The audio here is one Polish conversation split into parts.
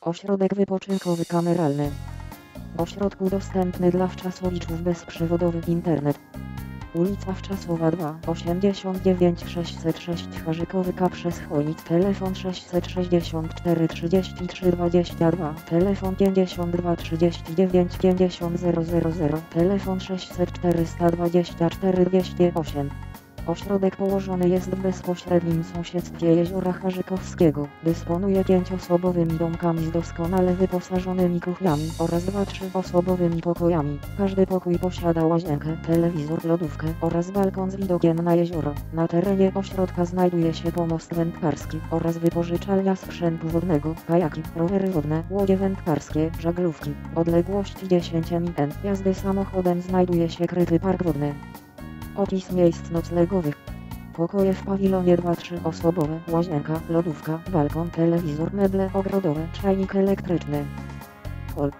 Ośrodek wypoczynkowy kameralny. Ośrodku dostępny dla wczasowiczów bezprzewodowy internet. Ulica Wczasowa 2, 89 606 Harzykowyka przez Chojnic, telefon 664 33 22, telefon 52 39 50 000, telefon 604 124 208. Ośrodek położony jest w bezpośrednim sąsiedztwie jeziora Harzykowskiego. Dysponuje pięcioosobowymi domkami z doskonale wyposażonymi kuchniami oraz dwa trzyosobowymi pokojami. Każdy pokój posiada łazienkę, telewizor, lodówkę oraz balkon z widokiem na jezioro. Na terenie ośrodka znajduje się pomost wędkarski oraz wypożyczalnia sprzętu wodnego, kajaki, rowery wodne, łodzie wędkarskie, żaglówki. Odległości 10 min. Jazdy samochodem znajduje się kryty park wodny. Opis miejsc noclegowych. Pokoje w pawilonie 2-3 osobowe, łazienka, lodówka, balkon, telewizor, meble ogrodowe, czajnik elektryczny. Hol.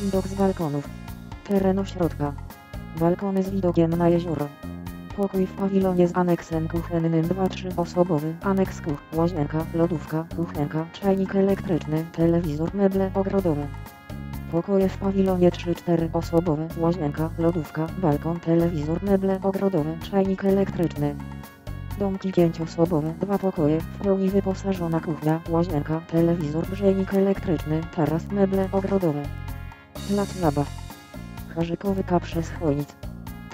Widok z balkonów. Teren ośrodka. Balkony z widokiem na jezioro. Pokój w pawilonie z aneksem kuchennym 2-3 osobowy, aneks kuch, łazienka, lodówka, kuchenka, czajnik elektryczny, telewizor, meble ogrodowe. Pokoje w pawilonie 3-4 osobowe, łazienka, lodówka, balkon, telewizor, meble ogrodowe, czajnik elektryczny. Domki pięcioosobowe, dwa pokoje, w pełni wyposażona kuchnia, łazienka, telewizor, grzejnik elektryczny, taras, meble ogrodowe. Plac zabaw. Harzykowyka przez Chojnic.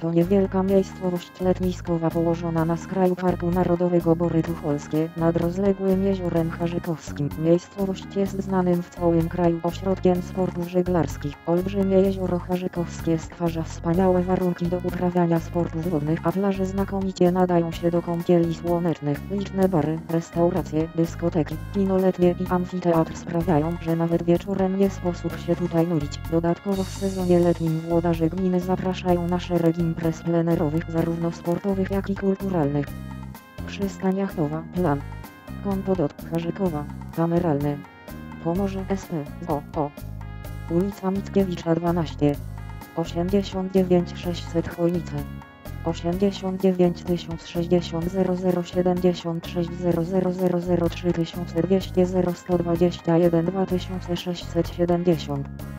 To niewielka miejscowość letniskowa położona na skraju Parku Narodowego Bory Tucholskie nad rozległym jeziorem Harzykowskim. Miejscowość jest znanym w całym kraju ośrodkiem sportów żeglarskich. Olbrzymie jezioro Harzykowskie stwarza wspaniałe warunki do uprawiania sportów wodnych, a plaże znakomicie nadają się do kąpieli słonecznych. Liczne bary, restauracje, dyskoteki, kino letnie i amfiteatr sprawiają, że nawet wieczorem nie sposób się tutaj nudzić. Dodatkowo w sezonie letnim włodarze gminy zapraszają na szereg imprez plenerowych, zarówno sportowych jak i kulturalnych. Przystań jachtowa, plan. Kompodot, Harzykowa, kameralny. Pomorze SP. Ulica Mickiewicza 12. 89 600 Chojnice. 89 060 0076 0000 3200 121 2670